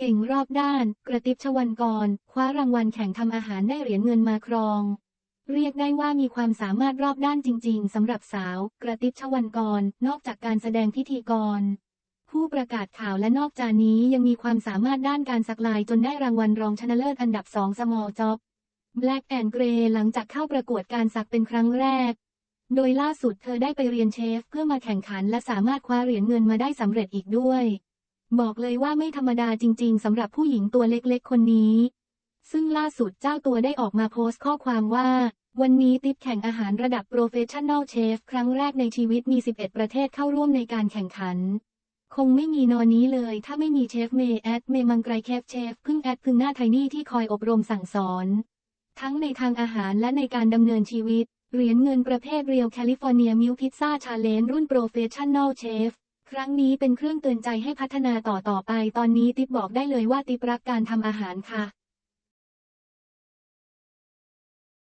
เก่งรอบด้าน กระติบชวันกร คว้ารางวัลแข่งทำอาหารได้เหรียญเงินมาครอง เรียกได้ว่ามีความสามารถรอบด้านจริง ๆสำหรับสาว กระติบชวันกร นอกจากการแสดงพิธีกร ผู้ประกาศข่าวและนอกจากนี้ยังมีความสามารถด้านการสักลายจนได้รางวัลรองชนะเลิศอันดับ2 Small Job Black and Grey หลังจากเข้าประกวดการสักเป็นครั้งแรก โดยล่าสุดเธอได้ไปเรียนเชฟเพื่อมาแข่งขันและสามารถคว้าเหรียญเงินมาได้สำเร็จอีกด้วย บอกเลยว่าไม่ธรรมดาจริง ๆสำหรับผู้หญิงตัวเล็กๆ คนนี้ ซึ่งล่าสุดเจ้าตัวได้ออกมาโพสต์ข้อความว่า วันนี้ติปแข่งอาหารระดับโปรเฟชชั่น a ลเชฟครั้งแรกในชีวิตมี 11 ประเทศเข้าร่วมในการแข่งขัน คงไม่มีนอนนี้เลย ถ้าไม่มีเชฟเมย์แอดเมมังไกรแคฟเชฟพึ่งแอดพึ่งหน้าไทนี่ที่คอยอบรมสั่งสอน ทั้งในทางอาหารและในการดำเนินชีวิตเหรียญเงินประเภทเรียวแคลิฟอร์เนียมิวพิซซ่าชาเลนรุ่นโปรเฟชชั่น a ลเชฟ ครั้งนี้เป็นเครื่องเตือนใจให้พัฒนาต่อต่อไป ตอนนี้ติ๊บบอกได้เลยว่าติ๊บรักการทำอาหารค่ะ